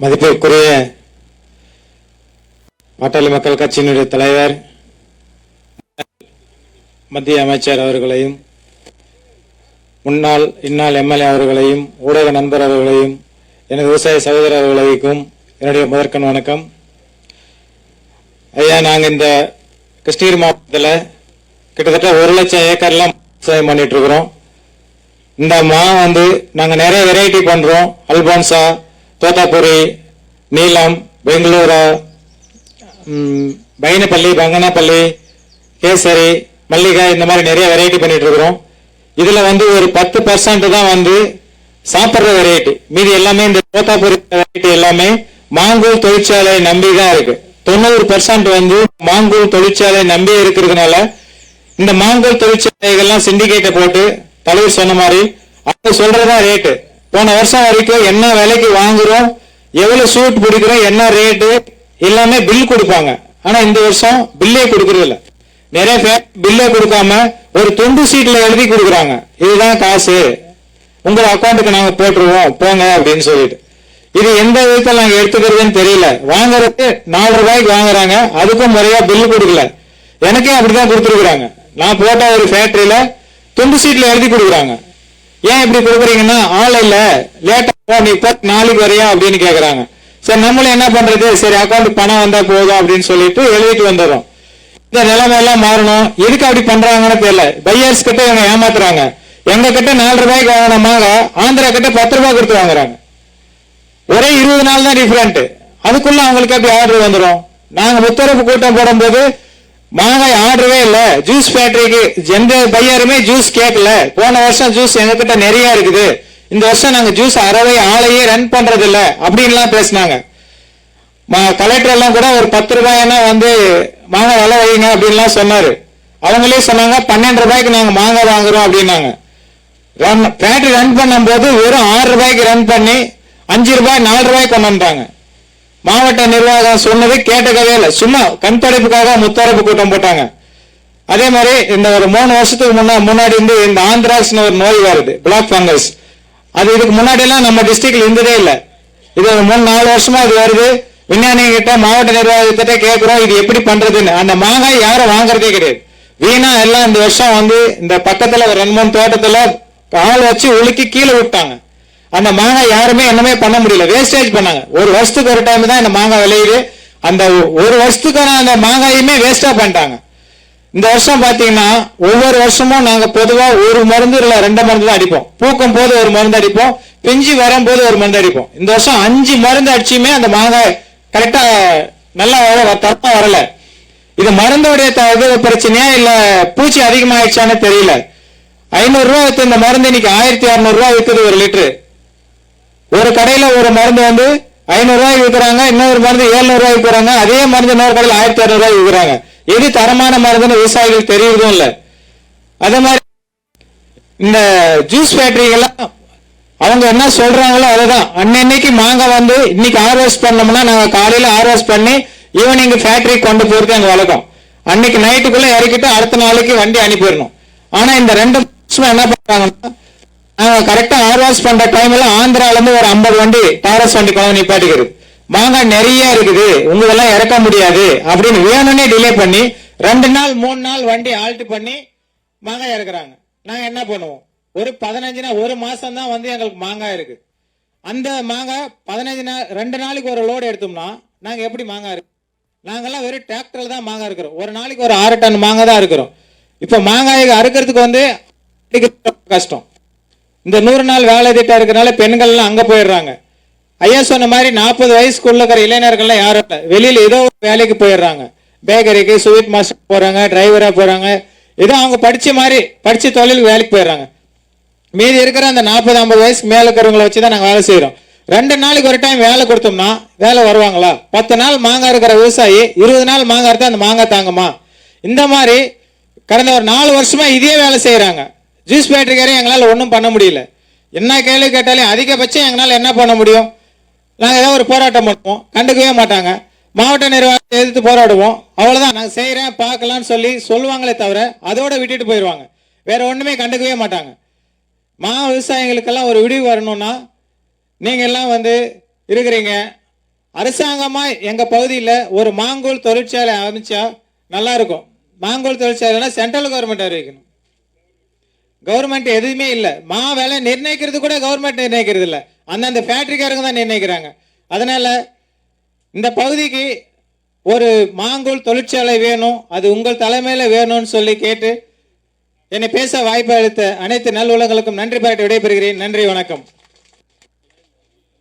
மதிப்பிற்குரிய பாட்டாளி மக்கள் கட்சியினுடைய தலைவர் மத்திய அமைச்சர் அவர்களையும் முன்னாள் இந்நாள் எம்எல்ஏ அவர்களையும் ஊடக நண்பர் அவர்களையும் எனது விவசாய சகோதரர்களுக்கும் என்னுடைய முதற்கண் வணக்கம். ஐயா நாங்கள் இந்த கிருஷ்ணகிரி மாவட்டத்தில் கிட்டத்தட்ட ஒரு லட்சம் ஏக்கர்லாம் விவசாயம் பண்ணிட்டு இருக்கிறோம். இந்த மா வந்து நாங்கள் நிறைய வெரைட்டி பண்ணுறோம் அல்பான்சா தோத்தாபுரி நீலம் பெங்களூரு பைனப்பள்ளி பங்கனப்பள்ளி கேசரி மல்லிகை இந்த மாதிரி நிறைய வெரைட்டி பண்ணிட்டு இருக்கிறோம். இதுல வந்து ஒரு பத்து பர்சன்ட் தான் வந்து சாப்பிட்ற வெரைட்டி மீதி எல்லாமே இந்த தோத்தாபுரி வெரைட்டி எல்லாமே மாங்கூழ் தொழிற்சாலை நம்பி தான் இருக்கு. தொண்ணூறு பர்சன்ட் வந்து மாங்கூழ் தொழிற்சாலை நம்பி இருக்கிறதுனால இந்த மாங்கூல் தொழிற்சாலைகள்லாம் சிண்டிகேட்டை போட்டு தலைவர் சொன்ன மாதிரி அவங்க சொல்றதா ரேட்டு போன வருஷம் வரைக்கும் என்ன விலைக்கு வாங்குறோம் எவ்வளவு சூட் பிடிக்கிறோம் என்ன ரேட்டு எல்லாமே பில் கொடுப்பாங்க. ஆனா இந்த வருஷம் பில்லே கொடுக்கறது இல்ல. நிறைய பேர் பில்லே கொடுக்காம ஒரு துண்டு சீட்ல எழுதி கொடுக்குறாங்க. இதுதான் காசு. உங்க அக்கௌண்ட்டுக்கு நாங்க போட்டுருவோம். போங்க அப்படின்னு சொல்லிட்டு. இது எந்த விதத்தில் நாங்க எடுத்துக்கிறதுன்னு தெரியல. வாங்குறது நாலு ரூபாய்க்கு வாங்குறாங்க. அதுக்கும் முறையா பில் கொடுக்கல. எனக்கே அப்படிதான் கொடுத்துருக்குறாங்க. நான் போட்ட ஒரு ஃபேக்டரியில துண்டு சீட்ல எழுதி கொடுக்குறாங்க. ஏன் இப்படி கொடுக்குறீங்கன்னா ஆள் இல்ல லேட்டா போ நீ பத்து நாளைக்கு வரையா அப்படின்னு கேக்குறாங்க. சரி நம்மளும் என்ன பண்றது? சரி அக்கௌண்ட் பணம் வந்தா போதும் அப்படின்னு சொல்லிட்டு எழுதிட்டு வந்துடுறோம். இந்த நிலைமை எல்லாம் மாறணும். எதுக்கு அப்படி பண்றாங்கன்னு தெரியல. பையர்ஸ் கிட்ட இவங்க ஏமாத்துறாங்க. எங்க கிட்ட நாலு ரூபாய்க்கு வாங்கினமாக ஆந்திரா கிட்ட பத்து ரூபாய் கொடுத்து வாங்குறாங்க. ஒரே இருபது நாள் தான் டிஃபரெண்ட் அதுக்குள்ள அவங்களுக்கு எப்படி ஆர்டர் வந்துடும் நாங்க முத்தரப்பு கூட்டம் போடும்போது மாங்காய் ஆர்டரே இல்ல. ஜூஸ் ஃபேக்டரிக்கு எந்த பையருமே ஜூஸ் கேட்கல போன வருஷம் ஜூஸ் எங்ககிட்ட நிறைய இருக்குது. இந்த வருஷம் நாங்க ஜூஸ் அறவே ஆளையே ரன் பண்றது இல்ல அப்படின்லாம் பேசினாங்க கலெக்டர் எல்லாம் கூட ஒரு பத்து ரூபாய்னா வந்து மாங்காய் விலை வைங்க அப்படின்லாம் சொன்னாரு. அவங்களே சொன்னாங்க பன்னெண்டு ரூபாய்க்கு நாங்க மாங்காய் வாங்குறோம் அப்படின்னாங்க. ஃபேக்டரி ரன் பண்ணும்போது வெறும் ஆறு ரூபாய்க்கு ரன் பண்ணி அஞ்சு ரூபாய் நாலு ரூபாய் கொண்டு வந்தாங்க மாவட்ட நிர்வாகம் சொன்னது கேட்டக்கவே இல்லை. சும்மா கண் துடைப்புக்காக முத்தரப்பு கூட்டம் போட்டாங்க. அதே மாதிரி இந்த ஒரு மூணு வருஷத்துக்கு முன்னா முன்னாடி இருந்து இந்த ஆந்திராக்ஸ்னு ஒரு நோய் வருது. பிளாக் ஃபங்கஸ் அது இதுக்கு முன்னாடி எல்லாம் நம்ம டிஸ்ட்ரிக்ட்ல இருந்ததே இல்லை. இது ஒரு மூணு நாலு வருஷமா இது வருது. விஞ்ஞானி கிட்ட மாவட்ட நிர்வாகத்திட்ட கேட்கிறோம் இது எப்படி பண்றதுன்னு. அந்த மாங்காய் யாரும் வாங்குறதே கிடையாது. வீணா எல்லாம் இந்த வருஷம் வந்து இந்த பக்கத்துல ஒரு ரெண்டு மூணு தோட்டத்துல ஆள் வச்சு உலுக்கி கீழே விட்டாங்க. அந்த மாங்காய் யாருமே என்னமே பண்ண முடியல. வேஸ்டேஜ் பண்ணாங்க. ஒரு வருஷத்துக்கு ஒரு டைம் தான் இந்த மாங்காய் விளையுது. அந்த ஒரு வருஷத்துக்கான அந்த மாங்காயுமே வேஸ்டா பண்ணிட்டாங்க. இந்த வருஷம் பாத்தீங்கன்னா ஒவ்வொரு வருஷமும் நாங்க பொதுவா ஒரு மருந்து இல்ல ரெண்டு மருந்து தான் அடிப்போம். பூக்கும் போது ஒரு மருந்து அடிப்போம். பிஞ்சு வரும்போது ஒரு மருந்து அடிப்போம். இந்த வருஷம் அஞ்சு மருந்து அடிச்சுமே அந்த மாங்காய் கரெக்டா நல்லா வர- தரமா வரல. இது மருந்தோடைய த- பிரச்சனையா இல்ல பூச்சி அதிகமாயிடுச்சான்னு தெரியல. ஐநூறு ரூபாய் வித்து இந்த மருந்து இன்னைக்கு ஆயிரத்தி அறுநூறு ரூபாய் விற்குது ஒரு லிட்டரு. ஒரு கடையில ஒரு மருந்து வந்து ஐநூறுரூவாய்க்கு விற்கிறாங்க இன்னொரு மருந்து ஏழ்நூறுவாய்க்கு விற்கிறாங்க அதே மருந்து இன்னொரு கடையில் ஆயிரத்தி இரநூறுவாய்க்கு விற்கிறாங்க. எது தரமான மருந்துன்னு விவசாயிகள் தெரியுறதும் இல்லை. அதே மாதிரி இந்த ஜூஸ் ஃபேக்டரிகள்லாம் அவங்க என்ன சொல்றாங்களோ அதுதான். அன்னன்னைக்கு மாங்காய் வந்து இன்னைக்கு ஆர்வஸ் பண்ணோம்னா நாங்கள் காலையில் ஆர்வஸ் பண்ணி ஈவினிங் ஃபேக்டரி கொண்டு போறது எங்கள் வழக்கம். அன்னைக்கு நைட்டுக்குள்ளே இறக்கிட்டு அடுத்த நாளைக்கு வண்டி அனுப்பிடணும். ஆனால் இந்த ரெண்டு என்ன பண்ணுறாங்கன்னா கரெக்டா ஹார்வெஸ்ட் பண்ற டைம்ல ஆந்திரால இருந்து ஒரு ஐம்பது வண்டி டாரஸ் வண்டி கொண்டு நிப்பாட்டிக்கிறது. மாங்காய் நிறைய இருக்குது. உங்களெல்லாம் இறக்க முடியாது அப்படின்னு வேணும்னே டிலே பண்ணி ரெண்டு நாள் மூணு நாள் வண்டி ஆல்ட் பண்ணி மாங்காய் இறக்குறாங்க. நாங்க என்ன பண்ணுவோம்? ஒரு பதினஞ்சு நாள் ஒரு மாசம் தான் வந்து எங்களுக்கு மாங்காய் இருக்கு. அந்த மாங்காய் பதினஞ்சு நாள் ரெண்டு நாளைக்கு ஒரு லோடு எடுத்தோம்னா நாங்க எப்படி மாங்காய் இருக்கு? நாங்கெல்லாம் வெறும் டிராக்டர்ல தான் மாங்காய் இருக்கிறோம். ஒரு நாளைக்கு ஒரு ஆறு டன் மாங்காய் தான் இருக்கிறோம். இப்ப மாங்காய் அறுக்கிறதுக்கு வந்து கஷ்டம். இந்த நூறு நாள் வேலை திட்டம் இருக்கிறனால பெண்கள்லாம் அங்கே போயிடுறாங்க. ஐயா சொன்ன மாதிரி நாற்பது வயசுக்குள்ள இருக்கிற இளைஞர்கள்லாம் யாரும் இல்லை. வெளியில் ஏதோ ஒரு வேலைக்கு போயிடுறாங்க. பேக்கரிக்கு ஸ்வீட் மாஸ்டர் போகிறாங்க டிரைவராக போகிறாங்க ஏதோ அவங்க படித்த மாதிரி படித்த தொழிலுக்கு வேலைக்கு போயிடுறாங்க. மீதி இருக்கிற அந்த நாற்பது ஐம்பது வயசுக்கு மேலே இருக்கிறவங்கள வச்சு தான் நாங்கள் வேலை செய்கிறோம் ரெண்டு நாளைக்கு ஒரு டைம் வேலை கொடுத்தோம்னா வேலை வருவாங்களா? பத்து நாள் மாங்காய் இருக்கிற விவசாயி இருபது நாள் மாங்காய் இருந்தால் அந்த மாங்காய் தாங்கம்மா இந்த மாதிரி கடந்த ஒரு நாலு வருஷமாக இதே வேலை செய்கிறாங்க ஜூஸ் ஃபேக்டரிக்காரே எங்களால் ஒன்றும் பண்ண முடியல. என்ன கேள்வி கேட்டாலும் அதிகபட்சம் எங்களால் என்ன பண்ண முடியும்? நாங்கள் ஏதோ ஒரு போராட்டம் பண்ணுவோம். கண்டுக்கவே மாட்டாங்க. மாவட்ட நிர்வாகத்தை எதிர்த்து போராடுவோம். அவ்வளோதான் நான் செய்கிறேன் பார்க்கலாம்னு சொல்லி சொல்லுவாங்களே தவிர அதோட விட்டுட்டு போயிடுவாங்க வேற ஒன்றுமே கண்டுக்கவே மாட்டாங்க. மா விவசாயிகளுக்கெல்லாம் ஒரு விடிவு வரணும்னா நீங்கள் எல்லாம் வந்து இருக்கிறீங்க. அரசாங்கமாக எங்கள் பகுதியில் ஒரு மாங்கோல் தொழிற்சாலை அமைச்சா நல்லா இருக்கும். மாங்கோல் தொழிற்சாலைனா சென்ட்ரல் கவர்மெண்ட் அறிவிக்கணும். கவர்மெண்ட் எதுவுமே இல்லை. மா விலை நிர்ணயிக்கிறது கூட கவர்மெண்ட் நிர்ணயிக்கிறது இல்லை. அந்தந்த ஃபேக்ட்ரிக்காரங்க தான் நிர்ணயிக்கிறாங்க. அதனால் இந்த பகுதிக்கு ஒரு மாங்கோல் தொழிற்சாலை வேணும். அது உங்கள் தலைமையில் வேணும்னு சொல்லி கேட்டு என்னை பேச வாய்ப்பு அளித்த அனைத்து நல்லுலங்களுக்கும் நன்றி பாராட்டி விடைபெறுகிறேன். நன்றி வணக்கம்.